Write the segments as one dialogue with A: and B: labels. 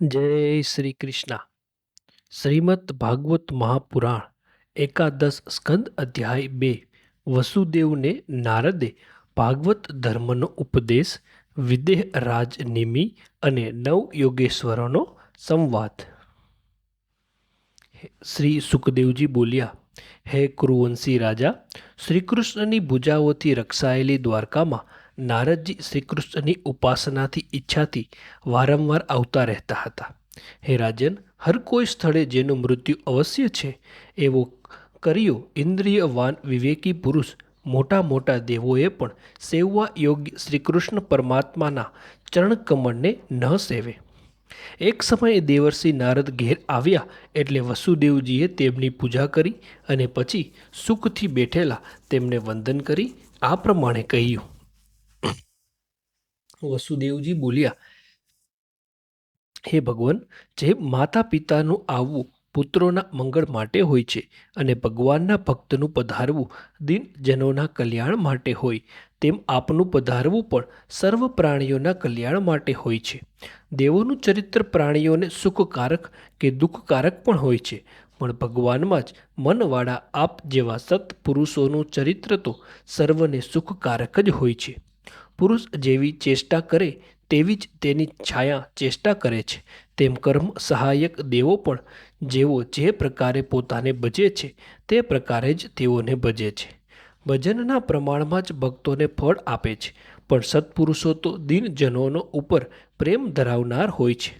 A: જય શ્રી કૃષ્ણ. શ્રીમદ ભાગવત મહાપુરાણ, એકાદશ સ્કંદ અધ્યાય બે, વસુદેવને નારદે ભાગવત ધર્મનો ઉપદેશ, વિદેહ રાજ નિમિ અને નવ યોગેશ્વરોનો સંવાદ. શ્રી સુખદેવજી બોલ્યા, હે કુરુવંશી રાજા શ્રીકૃષ્ણની ભુજાઓથી રક્ષાયેલી દ્વારકામાં નારદજી શ્રીકૃષ્ણની ઉપાસનાથી ઈચ્છાથી વારંવાર આવતા રહેતા હતા. હે રાજન, હર કોઈ સ્થળે જેનું મૃત્યુ અવશ્ય છે, એવો કર્યો ઇન્દ્રિયવાન વિવેકી પુરુષ મોટા મોટા દેવોએ પણ સેવવા યોગ્ય શ્રીકૃષ્ણ પરમાત્માના ચરણકમળને ન સેવે. એક સમયે દેવર્ષિ નારદ ઘેર આવ્યા એટલે વસુદેવજીએ તેમની પૂજા કરી અને પછી સુખથી બેઠેલા તેમને વંદન કરી આ પ્રમાણે કહ્યું. વસુદેવજી બોલ્યા, હે ભગવાન, જે માતા પિતાનું આવવું પુત્રોના મંગળ માટે હોય છે અને ભગવાનના ભક્તનું પધારવું દિનજનોના કલ્યાણ માટે હોય, તેમ આપનું પધારવું પણ સર્વ પ્રાણીઓના કલ્યાણ માટે હોય છે. દેવોનું ચરિત્ર પ્રાણીઓને સુખકારક કે દુઃખકારક પણ હોય છે, પણ ભગવાનમાં જ મનવાળા આપ જેવા સત્પુરુષોનું ચરિત્ર તો સર્વને સુખકારક જ હોય છે. પુરુષ જેવી ચેષ્ટા કરે તેવી જ તેની છાયા ચેષ્ટા કરે છે. તેમ કર્મ સહાયક દેવો પણ જેવો જે પ્રકારે પોતાને ભજે છે, તે પ્રકારે જ તેઓને ભજે છે. ભજનના પ્રમાણમાં જ ભક્તોને ફળ આપે છે, પણ સત્પુરુષો તો દિનજનોનો ઉપર પ્રેમ ધરાવનાર હોય છે.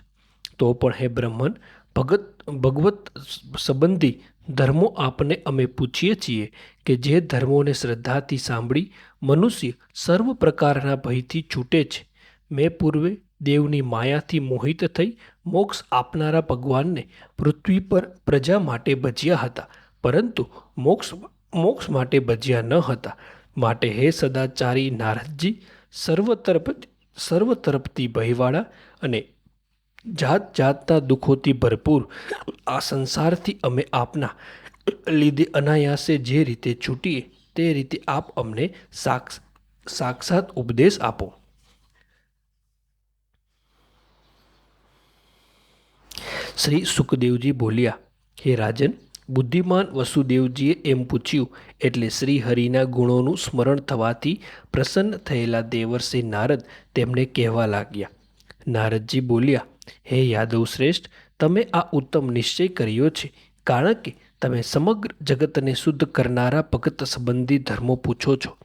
A: તો પણ હે બ્રહ્મન, ભગત, ભગવત સંબંધી ધર્મો આપને અમે પૂછીએ છીએ કે જે ધર્મોને શ્રદ્ધાથી સાંભળી મનુષ્ય સર્વ પ્રકારના ભયથી છૂટે છે. મેં પૂર્વે દેવની માયાથી મોહિત થઈ મોક્ષ આપનારા ભગવાનને પૃથ્વી પર પ્રજા માટે ભજ્યા હતા, પરંતુ મોક્ષ મોક્ષ માટે ભજ્યા ન હતા. માટે હે સદાચારી નારદજી સર્વ તરફ સર્વ તરફથી ભયવાળા અને જાત જાતના દુઃખોથી ભરપૂર આ સંસારથી અમે આપના લીધે અનાયાસે જે રીતે છૂટીએ તે રીતે આપ અમને સાક્ષ, સાક્ષાત ઉપદેશ આપો. શ્રી સુખદેવજી બોલ્યા, હે રાજન, બુદ્ધિમાન વસુદેવજીએ એમ પૂછ્યું, એટલે શ્રી હરિના ગુણોનું સ્મરણ થવાથી પ્રસન્ન થયેલા દેવર્ષિ નારદ તેમને કહેવા લાગ્યા. નારદજી બોલ્યા હે યાદવ શ્રેષ્ઠ તમે આ ઉત્તમ નિશ્ચય કર્યો છે, કારણ કે તમે સમગ્ર જગતને શુદ્ધ કરનારા ભગત સંબંધી ધર્મો પૂછો છો.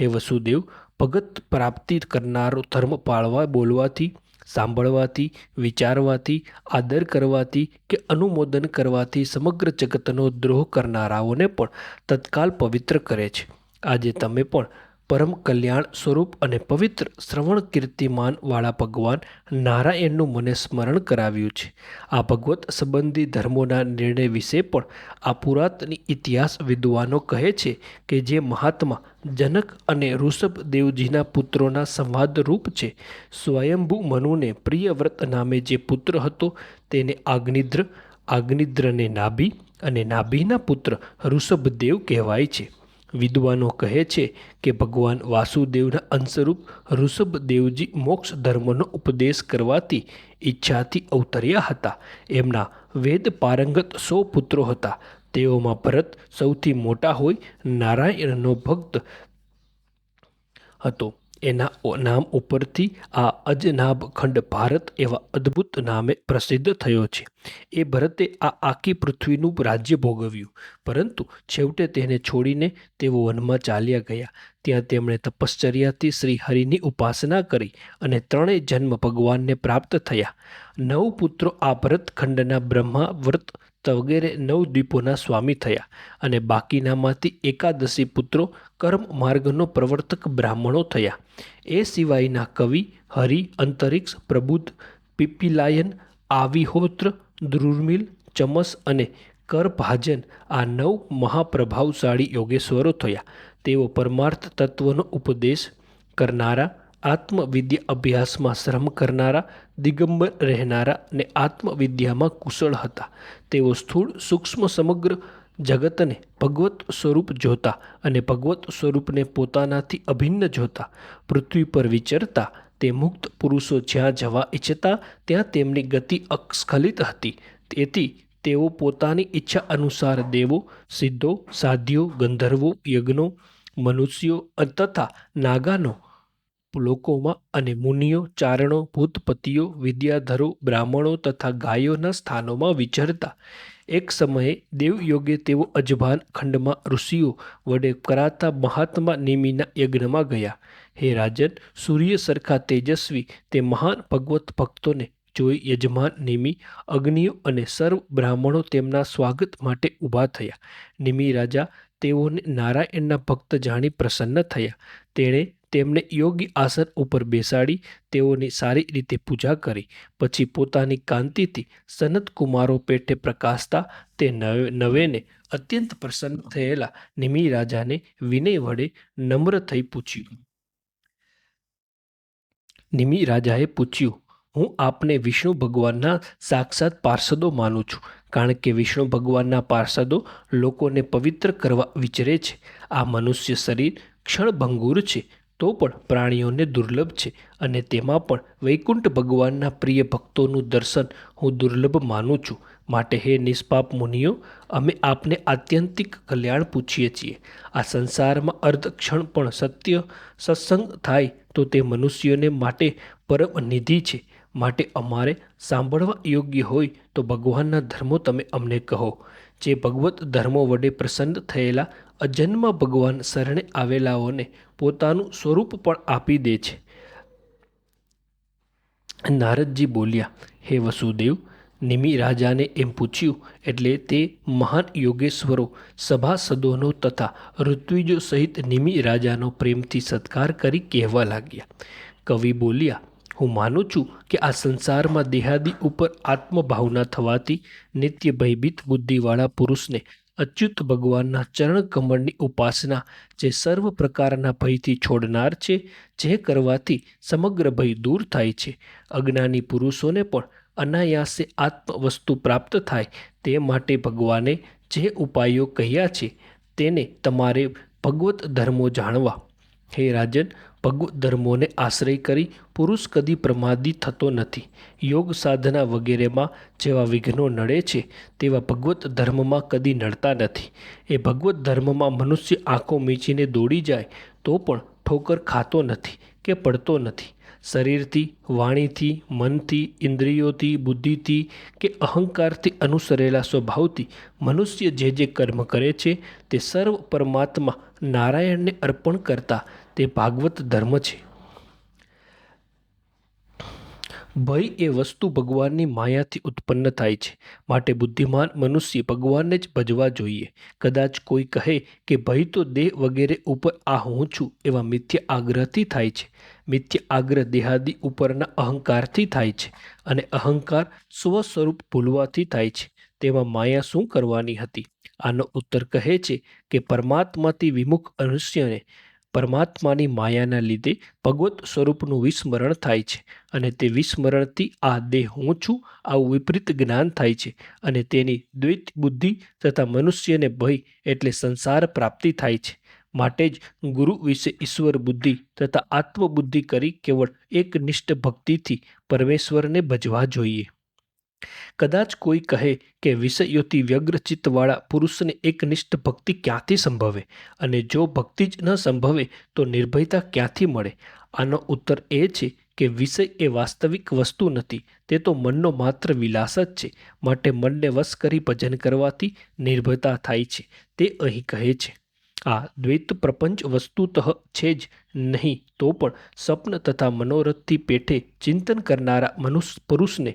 A: હે વસુદેવ, ભગત પ્રાપ્તિ કરનારો ધર્મ પાળવા, બોલવાથી, સાંભળવાથી, વિચારવાથી, આદર કરવાથી કે અનુમોદન કરવાથી સમગ્ર જગતનો દ્રોહ કરનારાઓને પણ તત્કાલ પવિત્ર કરે છે. આજે તમે પણ પરમ કલ્યાણ સ્વરૂપ અને પવિત્ર શ્રવણ કીર્તિમાનવાળા ભગવાન નારાયણનું મને સ્મરણ કરાવ્યું છે. આ ભગવત સંબંધી ધર્મોના નિર્ણય વિશે પણ આ પુરાતની ઇતિહાસ વિદ્વાનો કહે છે કે જે મહાત્મા જનક અને ઋષભ દેવજીના પુત્રોના સંવાદરૂપ છે. સ્વયંભુ મનુને પ્રિયવ્રત નામે જે પુત્ર હતો તેને આગ્નિદ્ર, આગ્નિદ્રને નાભી અને નાભીના પુત્ર ઋષભદેવ કહેવાય છે. વિદ્વાનો કહે છે કે ભગવાન વાસુદેવના અંશરૂપ ઋષભદેવજી મોક્ષ ધર્મનો ઉપદેશ કરવાથી ઈચ્છાથી અવતર્યા હતા. એમના વેદ પારંગત સો પુત્રો હતા. તેઓમાં ભરત સૌથી મોટા હોય નારાયણનો ભક્ત હતો. એના નામ ઉપરથી આ અજનાભ ખંડ ભારત એવા અદ્ભુત નામે પ્રસિદ્ધ થયો છે. એ ભરતે આ આખી પૃથ્વીનું રાજ્ય ભોગવ્યું. પરંતુ છેવટે તેને છોડીને તેઓ વનમાં ચાલ્યા ગયા. ત્યાં તેમણે તપશ્ચર્યાથી શ્રી હરિની ઉપાસના કરી અને ત્રણેય જન્મ ભગવાનને પ્રાપ્ત થયા. નવ પુત્રો આ ભરતખંડના બ્રહ્માવ્રત વ્રત વગેરે નવ દ્વીપોના સ્વામી થયા અને બાકીનામાંથી એકાદશી પુત્રો કર્મ માર્ગનો પ્રવર્તક બ્રાહ્મણો થયા. એ સિવાયના કવિ, હરિ, અંતરિક્ષ, પ્રબુદ્ધ, પીપીલાયન, આવિહોત્ર, ધ્રુર્મિલ, ચમસ અને કરભાજન આ નવ મહાપ્રભાવશાળી યોગેશ્વરો થયા. તેઓ પરમાર્થ તત્વનો ઉપદેશ કરનારા આત્મવિદ્યા અભ્યાસમાં શ્રમ કરનારા, દિગંબર રહેનારા અને આત્મવિદ્યામાં કુશળ હતા. તેઓ સ્થૂળ, સૂક્ષ્મ, સમગ્ર જગતને ભગવત સ્વરૂપ જોતા અને ભગવત સ્વરૂપને પોતાનાથી અભિન્ન જોતા. પૃથ્વી પર વિચરતા તે મુક્ત પુરુષો જ્યાં જવા ઈચ્છતા, ત્યાં તેમની ગતિ અસ્ખલિત હતી. તેથી તેઓ પોતાની ઈચ્છા અનુસાર દેવો, સિદ્ધો, સાધ્યો, ગંધર્વો, યજ્ઞો, મનુષ્યો તથા નાગાનો લોકોમાં અને મુનિઓ, ચારણો, ભૂતપતિઓ, વિદ્યાધરો, બ્રાહ્મણો તથા ગાયોના સ્થાનોમાં વિચરતા. એક સમયે દેવયોગે તેઓ અજભાન ખંડમાં ઋષિઓ વડે કરાતા મહાત્મા નિમિના યજ્ઞમાં ગયા. હે રાજન, સૂર્ય સરખા તેજસ્વી તે મહાન ભગવત ભક્તોને જોઈ યજમાન નિમિ, અગ્નિઓ અને સર્વ બ્રાહ્મણો તેમના સ્વાગત માટે ઊભા થયા. નિમિ રાજા તેઓને નારાયણના ભક્ત જાણી પ્રસન્ન થયા. તેણે તેમને યોગ્ય આસન ઉપર બેસાડી તેઓની સારી રીતે પૂજા કરી. પછી પોતાની કાંતિથી સનત કુમારો પેટે પ્રકાશતા તે નવેને અત્યંત પ્રસન્ન થયેલા નિમિ રાજાને વિનય વડે નમ્ર થઈ પૂછ્યું. નિમિ રાજાએ પૂછ્યું, હું આપને વિષ્ણુ ભગવાનના સાક્ષાત પાર્ષદો માનું છું, કારણ કે વિષ્ણુ ભગવાનના પાર્ષદો લોકોને પવિત્ર કરવા વિચરે છે. આ મનુષ્ય શરીર ક્ષણભંગુર છે તો પણ પ્રાણીઓને દુર્લભ છે અને તેમાં પણ વૈકુંઠ ભગવાનના પ્રિય ભક્તોનું દર્શન હું દુર્લભ માનું છું. માટે હે નિષ્પાપ મુનિઓ, અમે આપને આત્યંતિક કલ્યાણ પૂછીએ છીએ. આ સંસારમાં અર્ધ ક્ષણ પણ સત્ય સત્સંગ થાય તો તે મનુષ્યોને માટે પરમ નિધિ છે. માટે અમારે સાંભળવા યોગ્ય હોય તો ભગવાનના ધર્મો તમે અમને કહો. જે ભગવત ધર્મો વડે પ્રસન્ન થયેલા અજન્મ ભગવાન શરણે આવેલાઓને પોતાનું સ્વરૂપ પણ આપી દે છે. નારદજી બોલ્યા, હે વસુદેવ, નિમિ રાજાને એમ પૂછ્યું, એટલે તે મહાન યોગેશ્વરો, સભાસદોનો તથા ઋત્વિજો સહિત નિમિ રાજાનો પ્રેમથી સત્કાર કરી કહેવા લાગ્યા. કવિ બોલ્યા, હું માનું છું કે આ સંસારમાં દેહાદી ઉપર આત્મભાવના થવાથી નિત્ય ભયભીત બુદ્ધિવાળા પુરુષને અચ્યુત ભગવાનના ચરણ કમળની ઉપાસના જે સર્વ પ્રકારના ભયથી છોડનાર છે, જે કરવાથી સમગ્ર ભય દૂર થાય છે. અજ્ઞાની પુરુષોને પણ અનાયાસે આત્મ વસ્તુ પ્રાપ્ત થાય તે માટે ભગવાને જે ઉપાયો કહ્યા છે, તેને તમારે ભગવત ધર્મો જાણવા. હે રાજન ભગવત ધર્મોને આશ્રય કરી પુરુષ કદી પ્રમાદી થતો નથી. યોગ સાધના વગેરેમાં જેવા વિઘ્નો નડે છે, તેવા ભગવત ધર્મમાં કદી નડતા નથી. એ ભગવત ધર્મમાં મનુષ્ય આંખો મીચીને દોડી જાય, તો પણ ઠોકર ખાતો નથી કે પડતો નથી. શરીરથી, વાણીથી, મનથી, ઇન્દ્રિયોથી, બુદ્ધિથી કે અહંકારથી અનુસરેલા સ્વભાવથી મનુષ્ય જે જે કર્મ કરે છે, તે સર્વ પરમાત્મા નારાયણને અર્પણ કરતા તે ભાગવત ધર્મ છે. ભય એ વસ્તુ ભગવાનની માયાથી ઉત્પન્ન થાય છે. માટે બુદ્ધિમાન મનુષ્ય ભગવાનને જ ભજવા જોઈએ. કદાચ કોઈ કહે કે ભય તો દેહ વગેરે ઉપર આ હું છું એવા મિથ્ય આગ્રહથી થાય છે. મિથ્ય આગ્રહ દેહાદી ઉપરના અહંકારથી થાય છે અને અહંકાર સ્વ સ્વરૂપ ભૂલવાથી થાય છે. તેમાં માયા શું કરવાની હતી? આનો ઉત્તર કહે છે કે પરમાત્માથી વિમુખ મનુષ્યને પરમાત્માની માયાના લીધે ભગવત સ્વરૂપનું વિસ્મરણ થાય છે અને તે વિસ્મરણથી આ દેહ હું છું, આવું વિપરીત જ્ઞાન થાય છે અને તેની દ્વૈત બુદ્ધિ તથા મનુષ્યને ભય એટલે સંસાર પ્રાપ્તિ થાય છે. માટે જ ગુરુ વિશે ઈશ્વર બુદ્ધિ તથા આત્મબુદ્ધિ કરી કેવળ એકનિષ્ઠ ભક્તિથી પરમેશ્વરને ભજવા જોઈએ. કદાચ કોઈ કહે કે વિષયોથી વ્યગ્રચિત્તવાળા પુરુષને એકનિષ્ઠ ભક્તિ ક્યાંથી સંભવે અને જો ભક્તિ જ ન સંભવે તો નિર્ભયતા ક્યાંથી મળે? આનો ઉત્તર એ છે કે વિષય એ વાસ્તવિક વસ્તુ નથી, તે તો મનનો માત્ર વિલાસ જ છે. માટે મનને વશ કરી ભજન કરવાથી નિર્ભયતા થાય છે, તે અહીં કહે છે. આ દ્વૈત પ્રપંચ વસ્તુતઃ છે જ નહીં તો પણ સ્વપ્ન તથા મનોરથથી પેઠે ચિંતન કરનારા મનુષ્ય પુરુષને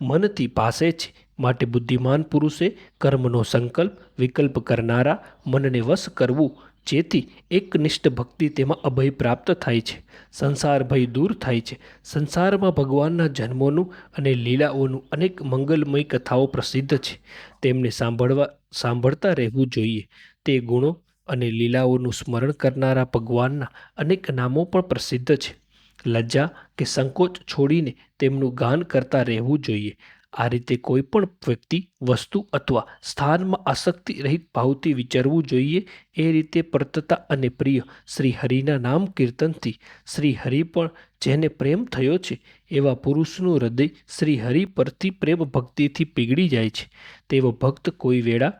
A: મનથી પાસે છે. માટે બુદ્ધિમાન પુરુષે કર્મનો સંકલ્પ, વિકલ્પ કરનારા મનને વશ કરવું, જેથી એકનિષ્ઠ ભક્તિ તેમાં અભય પ્રાપ્ત થાય છે. સંસાર ભય દૂર થાય છે. સંસારમાં ભગવાનના જન્મોનું અને લીલાઓનું અનેક મંગલમય કથાઓ પ્રસિદ્ધ છે. તેમને સાંભળવા, સાંભળતા રહેવું જોઈએ. તે ગુણો અને લીલાઓનું સ્મરણ કરનારા ભગવાનના અનેક નામો પણ પ્રસિદ્ધ છે. લજ્જા કે સંકોચ છોડીને તેમનું ગાન કરતા રહેવું જોઈએ. આ રીતે કોઈ પણ વ્યક્તિ, વસ્તુ અથવા સ્થાનમાં આસક્તિ રહિત ભાવથી વિચારવું જોઈએ એ રીતે પ્રતતા અને પ્રિય શ્રી હરિના નામ કીર્તનથી શ્રી હરિ પણ જેને પ્રેમ થયો છે એવા પુરુષનું હૃદય શ્રી હરિ પરથી પ્રેમ ભક્તિથી પીગળી જાય છે. તેવો ભક્ત કોઈ વેળા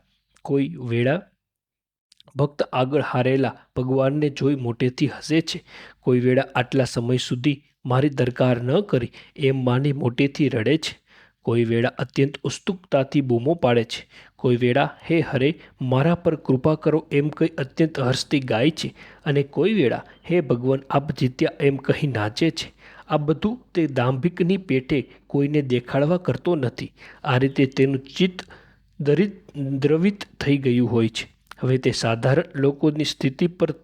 A: કોઈ વેળા ભક્ત આગળ હારેલા ભગવાનને જોઈ મોટેથી હસે છે. કોઈ વેળા આટલા સમય સુધી મારી દરકાર ન કરી, એમ માની મોટેથી રડે છે. કોઈ વેળા અત્યંત ઉત્સુકતાથી બૂમો પાડે છે. કોઈ વેળા, હે હરે, મારા પર કૃપા કરો એમ કહી અત્યંત હર્ષથી ગાય છે. અને કોઈ વેળા, હે ભગવાન, આપ જીત્યા એમ કહી નાચે છે. આ બધું તે દાંભિકની પેટે કોઈને દેખાડવા કરતો નથી. આ રીતે તેનું ચિત્ત દરિત દ્રવિત થઈ ગયું હોય છે. હવે તે સાધારણ લોકોની સ્થિતિ પર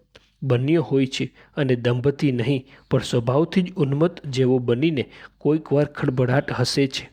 A: બન્યો હોય છે અને દંભથી નહીં, પણ સ્વભાવથી જ ઉન્મત્ત જેવો બનીને કોઈક વાર ખડબડાટ હસે છે.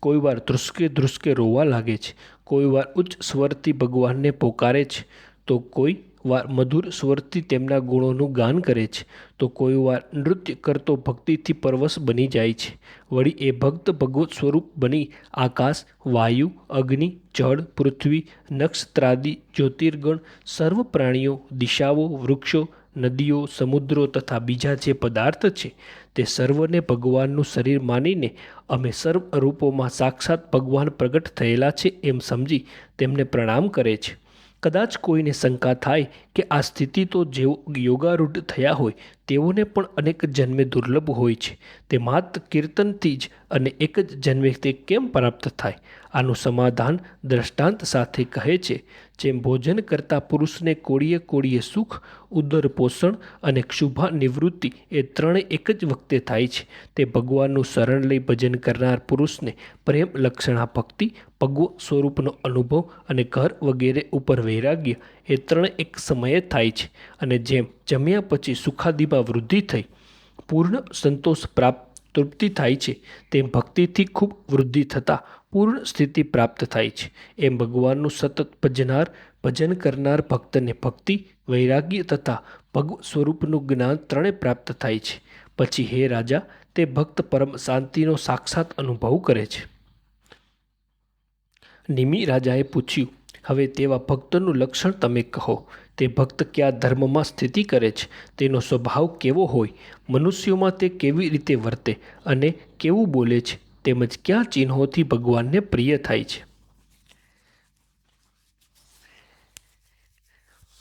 A: કોઈ વાર ધ્રુસકે ધ્રુસકે રોવા લાગે છે. કોઈ વાર ઉચ્ચ સ્વરથી ભગવાનને પોકારે છે. તો કોઈ વાર મધુર સ્વરથી તેમના ગુણોનું ગાન કરે છે, તો કોઈ વાર નૃત્ય કરતો ભક્તિથી પરવશ બની જાય છે. વળી એ ભક્ત ભગવત સ્વરૂપ બની આકાશ, વાયુ, અગ્નિ, જળ, પૃથ્વી, નક્ષત્રાદિ, જ્યોતિર્ગણ, સર્વ પ્રાણીઓ, દિશાઓ, વૃક્ષો, નદીઓ, સમુદ્રો તથા બીજા જે પદાર્થ છે, તે સર્વને ભગવાનનું શરીર માનીને અમે સર્વ રૂપોમાં સાક્ષાત ભગવાન પ્રગટ થયેલા છે એમ સમજી તેમને પ્રણામ કરે છે. કદાચ કોઈને શંકા થાય કે આ સ્થિતિ તો જેઓ યોગારૂઢ થયા હોય, તેઓને પણ અનેક જન્મે દુર્લભ હોય છે. તે માત્ર કીર્તનથી જ અને એક જ જન્મે તે કેમ પ્રાપ્ત થાય? આનું સમાધાન દ્રષ્ટાંત સાથે કહે છે જેમ ભોજન કરતા પુરુષને કોળીએ કોળીએ સુખ, ઉદર પોષણ અને ક્ષુભા નિવૃત્તિ એ ત્રણે એક જ વખતે થાય છે. તે ભગવાનનું શરણ લઈ ભજન કરનાર પુરુષને પ્રેમ, લક્ષણા, ભક્તિ પગવ સ્વરૂપનો અનુભવ અને ઘર વગેરે ઉપર વૈરાગ્ય એ ત્રણે એક સમયે થાય છે. અને જેમ જમ્યા પછી સુખાદીમાં વૃદ્ધિ થઈ, પૂર્ણ સંતોષ પ્રાપ્ત, તૃપ્તિ થાય છે, તેમ ભક્તિથી ખૂબ વૃદ્ધિ થતાં પૂર્ણ સ્થિતિ પ્રાપ્ત થાય છે. એમ ભગવાનનું સતત ભજનાર, ભજન કરનાર ભક્તને ભક્તિ, વૈરાગ્ય તથા ભગવ સ્વરૂપનું જ્ઞાન ત્રણે પ્રાપ્ત થાય છે. પછી હે રાજા, તે ભક્ત પરમ શાંતિનો સાક્ષાત અનુભવ કરે છે. નિમિ રાજાએ પૂછ્યું, હવે તેવા ભક્તનું લક્ષણ તમે કહો. તે ભક્ત કયા ધર્મમાં સ્થિતિ કરે છે? તેનો સ્વભાવ કેવો હોય? મનુષ્યોમાં તે કેવી રીતે વર્તે? અને કેવું બોલે છે? તેમજ કયા ચિહ્નોથી ભગવાનને પ્રિય થાય છે?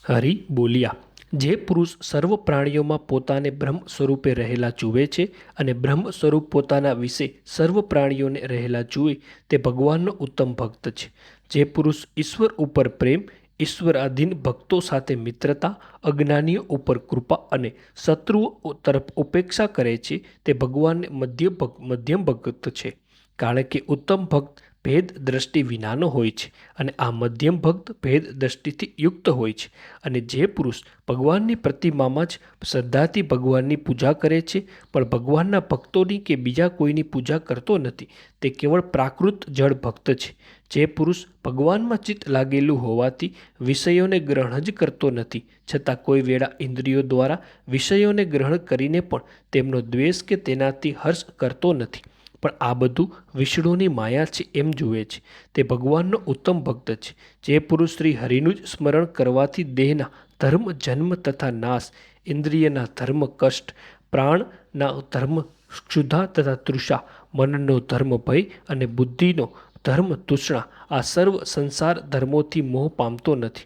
A: હરિ બોલ્યા, જે પુરુષ સર્વ પ્રાણીઓમાં પોતાને બ્રહ્મ સ્વરૂપે રહેલા જુએ છે અને બ્રહ્મ સ્વરૂપ પોતાના વિશે સર્વ પ્રાણીઓને રહેલા જુએ, તે ભગવાનનો ઉત્તમ ભક્ત છે. જે પુરુષ ઈશ્વર ઉપર પ્રેમ ઈશ્વરાધીન ભક્તો સાથે મિત્રતા, અજ્ઞાનીઓ ઉપર કૃપા અને શત્રુઓ તરફ ઉપેક્ષા કરે છે તે ભગવાનને મધ્ય મધ્યમ ભક્ત છે. કારણ કે ઉત્તમ ભક્ત ભેદ દ્રષ્ટિ વિનાનો હોય છે અને આ મધ્યમ ભક્ત ભેદ દ્રષ્ટિથી યુક્ત હોય છે. અને જે પુરુષ ભગવાનની પ્રતિમામાં જ શ્રદ્ધાથી ભગવાનની પૂજા કરે છે, પણ ભગવાનના ભક્તોની કે બીજા કોઈની પૂજા કરતો નથી, તે કેવળ પ્રાકૃત જળ ભક્ત છે. જે પુરુષ ભગવાનમાં ચિત્ત લાગેલું હોવાથી વિષયોને ગ્રહણ જ કરતો નથી, છતાં કોઈ વેળા ઇન્દ્રિયો દ્વારા વિષયોને ગ્રહણ કરીને પણ તેમનો દ્વેષ કે તેનાથી હર્ષ કરતો નથી. પણ આ બધું વિષ્ણુની માયા છે એમ જુએ છે. તે ભગવાનનો ઉત્તમ ભક્ત છે. જે પુરુષ શ્રી હરિનું જ સ્મરણ કરવાથી દેહના ધર્મ, જન્મ તથા નાશ, ઇન્દ્રિયના ધર્મ કષ્ટ, પ્રાણના ધર્મ ક્ષુધા તથા તૃષા, મનનો ધર્મ ભય અને બુદ્ધિનો ધર્મ તૃષ્ણા આ સર્વ સંસાર ધર્મોથી મોહ પામતો નથી.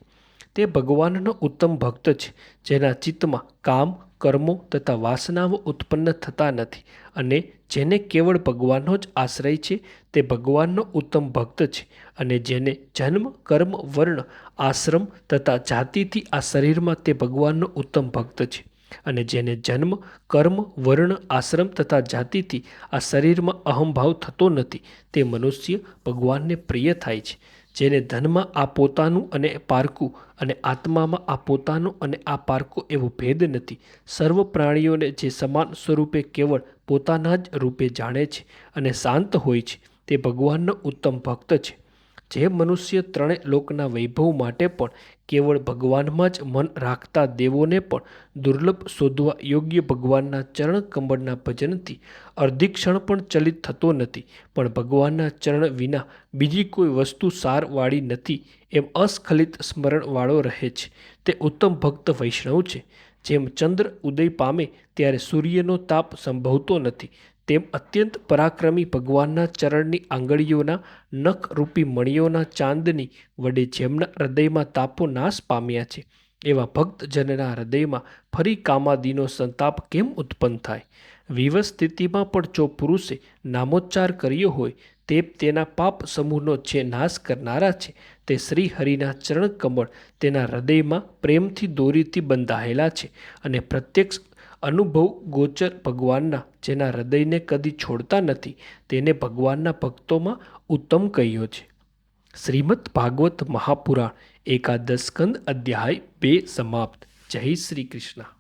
A: તે ભગવાનનો ઉત્તમ ભક્ત છે, જેના ચિત્તમાં કામ કર્મો તથા વાસનાઓ ઉત્પન્ન થતા નથી અને જેને કેવળ ભગવાનનો જ આશ્રય છે, તે ભગવાનનો ઉત્તમ ભક્ત છે અને જેને જન્મ, કર્મ, વર્ણ, આશ્રમ તથા જાતિથી આ શરીરમાં તે ભગવાનનો ઉત્તમ ભક્ત છે અને જેને જન્મ, કર્મ, વર્ણ, આશ્રમ તથા જાતિથી આ શરીરમાં અહંભાવ થતો નથી, તે મનુષ્ય ભગવાનને પ્રિય થાય છે. જેને ધનમાં આ પોતાનું અને પારકું અને આત્મામાં આ પોતાનું અને આ પારકું એવો ભેદ નથી. સર્વ પ્રાણીઓને જે સમાન સ્વરૂપે કેવળ પોતાના જ રૂપે જાણે છે અને શાંત હોય છે, તે ભગવાનનો ઉત્તમ ભક્ત છે. જે મનુષ્ય ત્રણેય લોકના વૈભવ માટે પણ કેવળ ભગવાનમાં જ મન રાખતા દેવોને પણ દુર્લભ શોધવા યોગ્ય ભગવાનના ચરણ કમળના ભજનથી અર્ધી ક્ષણ પણ ચલિત થતો નથી. પણ ભગવાનના ચરણ વિના બીજી કોઈ વસ્તુ સારવાળી નથી એમ અસ્ખલિત સ્મરણવાળો રહે છે. તે ઉત્તમ ભક્ત વૈષ્ણવ છે. જેમ ચંદ્ર ઉદય પામે ત્યારે સૂર્યનો તાપ સંભવતો નથી. તેમ અત્યંત પરાક્રમી ભગવાનના ચરણની આંગળીઓના નખરૂપી મણીઓના ચાંદની વડે જેમના હૃદયમાં તાપો નાશ પામ્યા છે, એવા ભક્તજનના હૃદયમાં ફરી કામાદીનો સંતાપ કેમ ઉત્પન્ન થાય? વિવશ સ્થિતિમાં પણ જો પુરુષે નામોચ્ચાર કર્યો હોય તે તેના પાપ સમૂહનો જે નાશ કરનારા છે, તે શ્રી હરિના ચરણ કમળ તેના હૃદયમાં પ્રેમથી દોરીથી બંધાયેલા છે અને પ્રત્યક્ષ અનુભવ ગોચર ભગવાનના, જેના હૃદયને કદી છોડતા નથી, તેને ભગવાનના ભક્તોમાં ઉત્તમ કહ્યો છે. શ્રીમદ ભાગવત મહાપુરાણ, એકાદશ સ્કંદ અધ્યાય બે સમાપ્ત. જય શ્રી કૃષ્ણ.